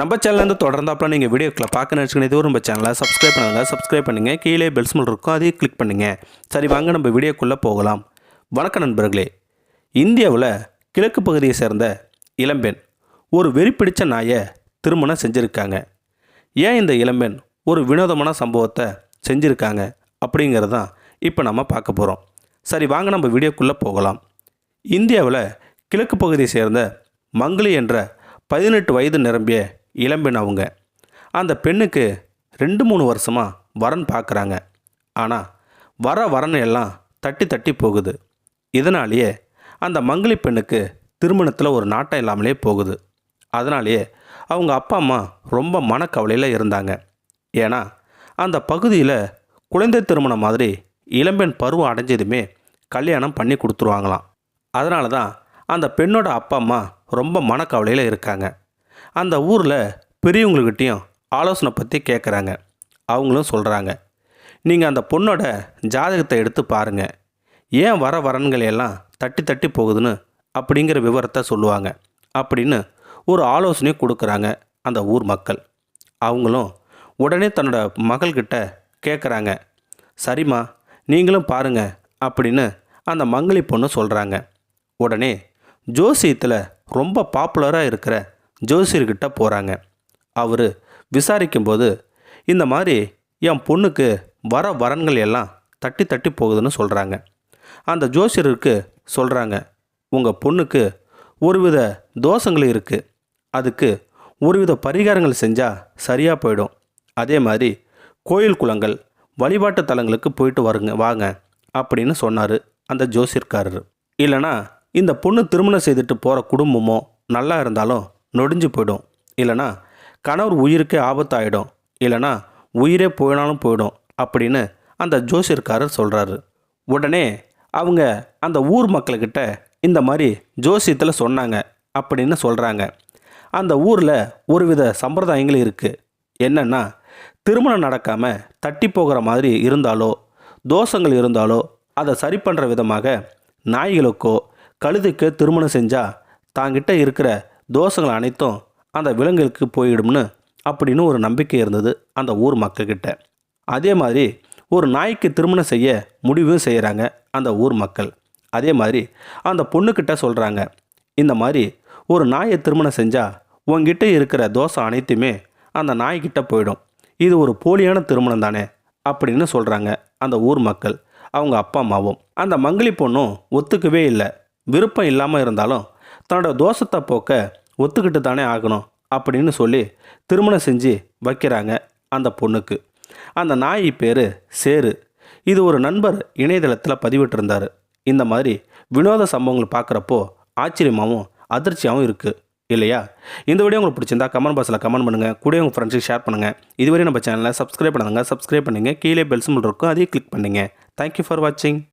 நம்ம சேனல்லேருந்து தொடர்ந்தாப்பில் நீங்கள் வீடியோக்களை பார்க்க நினச்சிக்கணும் இதுவும் நம்ம சேனலை சப்ஸ்கிரைப் பண்ணுங்கள் சப்ஸ்கிரைப் பண்ணுங்கள் கீழே பெல்ஸ் மல் இருக்கும் அதையும் கிளிக் பண்ணுங்கள் சரி வாங்க நம்ம வீடியோக்குள்ளே போகலாம். வணக்கம் நண்பர்களே. இந்தியாவில் கிழக்கு பகுதியை சேர்ந்த இளம்பெண் ஒரு வெறி நாயை திருமணம் செஞ்சுருக்காங்க. ஏன் இந்த இளம்பெண் ஒரு வினோதமான சம்பவத்தை செஞ்சுருக்காங்க அப்படிங்கிறது தான் இப்போ நம்ம பார்க்க போகிறோம் சரி வாங்க நம்ம வீடியோக்குள்ளே போகலாம். இந்தியாவில் கிழக்கு பகுதியை சேர்ந்த மங்களி என்ற பதினெட்டு வயது நிரம்பிய இளம்பெண் அவங்க அந்த பெண்ணுக்கு ரெண்டு மூணு வருஷமாக வரன் பார்க்குறாங்க ஆனால் வர வரன் எல்லாம் தட்டி தட்டி போகுது. இதனாலேயே அந்த மங்களி பெண்ணுக்கு திருமணத்தில் ஒரு நாட்டம் இல்லாமலே போகுது. அதனாலேயே அவங்க அப்பா அம்மா ரொம்ப மனக்கவலையில் இருந்தாங்க. ஏன்னா அந்த பகுதியில் குழந்தை திருமணம் மாதிரி இளம்பெண் பருவம் அடைஞ்சதுமே கல்யாணம் பண்ணி கொடுத்துருவாங்களாம். அதனால தான் அந்த பெண்ணோட அப்பா அம்மா ரொம்ப மனக்கவலையில் இருக்காங்க. அந்த ஊரில் பெரியவங்கக்கிட்டேயும் ஆலோசனை பற்றி கேட்குறாங்க அவங்களும் சொல்கிறாங்க நீங்கள் அந்த பொண்ணோட ஜாதகத்தை எடுத்து பாருங்கள் ஏன் வர வரன்கள் எல்லாம் தட்டி தட்டி போகுதுன்னு அப்படிங்கிற விவரத்தை சொல்லுவாங்க. அப்படின்னு ஒரு ஆலோசனை கொடுக்குறாங்க அந்த ஊர் மக்கள். அவங்களும் உடனே தன்னோட மகள்கிட்ட கேட்குறாங்க சரிம்மா நீங்களும் பாருங்க அப்படின்னு அந்த மங்களி பொண்ணு சொல்கிறாங்க உடனே ஜோசியத்தில் ரொம்ப பாப்புலராக இருக்கிற ஜோசியர்கிட்ட போகிறாங்க அவர் விசாரிக்கும்போது இந்த மாதிரி என் பொண்ணுக்கு வர வரன்கள் எல்லாம் தட்டி தட்டி போகுதுன்னு சொல்கிறாங்க அந்த ஜோசியருக்கு சொல்கிறாங்க உங்கள் பொண்ணுக்கு ஒருவித தோஷங்கள் இருக்குது அதுக்கு ஒருவித பரிகாரங்கள் செஞ்சால் சரியாக போயிடும். அதே மாதிரி கோயில் குளங்கள் வழிபாட்டு தலங்களுக்கு போயிட்டு வருங்க வாங்க அப்படின்னு சொன்னார் அந்த ஜோசியர்காரர். இல்லைனா இந்த பொண்ணு திருமணம் செய்துட்டு போகிற குடும்பமோ நல்லா இருந்தாலும் நொடிஞ்சு போயிடும். இல்லைனா கணவர் உயிருக்கே ஆபத்தாயிடும். இல்லைனா உயிரே போயினாலும் போயிடும் அப்படின்னு அந்த ஜோசியர்காரர் சொல்கிறாரு உடனே அவங்க அந்த ஊர் மக்கள்கிட்ட இந்த மாதிரி ஜோசியத்தில் சொன்னாங்க அப்படின்னு சொல்கிறாங்க அந்த ஊரில் ஒருவித சம்பிரதாயங்கள் இருக்குது என்னென்னா திருமணம் நடக்காமல் தட்டி போகிற மாதிரி இருந்தாலோ தோஷங்கள் இருந்தாலோ அதை சரி பண்ணுற விதமாக நாய்களுக்கோ கழுதுக்கோ திருமணம் செஞ்சால் தாங்கிட்ட இருக்கிற தோஷங்கள் அனைத்தும் அந்த விலங்குகளுக்கு போயிடும்னு அப்படின்னு ஒரு நம்பிக்கை இருந்தது அந்த ஊர் மக்கள்கிட்ட. அதே மாதிரி ஒரு நாய்க்கு திருமணம் செய்ய முடிவும் செய்கிறாங்க அந்த ஊர் மக்கள். அதே மாதிரி அந்த பொண்ணுக்கிட்ட சொல்கிறாங்க இந்த மாதிரி ஒரு நாயை திருமணம் செஞ்சால் உங்ககிட்ட இருக்கிற தோசை அனைத்துமே அந்த நாய்கிட்ட போயிடும். இது ஒரு போலியான திருமணம் தானே அப்படின்னு சொல்கிறாங்க அந்த ஊர் மக்கள். அவங்க அப்பா அம்மாவும். அந்த மங்களி பொண்ணும் ஒத்துக்கவே இல்லை. விருப்பம் இல்லாமல் இருந்தாலும் தன்னோட தோஷத்தை போக்க ஒத்துக்கிட்டு தானே ஆகணும் அப்படின்னு சொல்லி திருமணம் செஞ்சு வைக்கிறாங்க அந்த பொண்ணுக்கு. அந்த நாய் பேர் சேரு. இது ஒரு நண்பர் இணையதளத்தில் பதிவிட்டிருந்தார். இந்த மாதிரி வினோத சம்பவங்கள் பார்க்குறப்போ ஆச்சரியமாகவும் அதிர்ச்சியாகவும் இருக்குது இல்லையா? இந்த வீடியோ உங்களுக்கு பிடிச்சிருந்தா கமெண்ட் பாக்ஸில் கமெண்ட் பண்ணுங்கள் கூட உங்கள் ஃப்ரெண்ட்ஸுக்கு ஷேர் பண்ணுங்கள் இதுவரை நம்ம சேனலை சப்ஸ்கிரைப் பண்ணுங்கள் சப்ஸ்கிரைப் பண்ணுங்கள் கீழே பெல் சிம்பிள் இருக்கும். அதையும் கிளிக் பண்ணுங்கள் தேங்க்யூ ஃபார் வாட்சிங்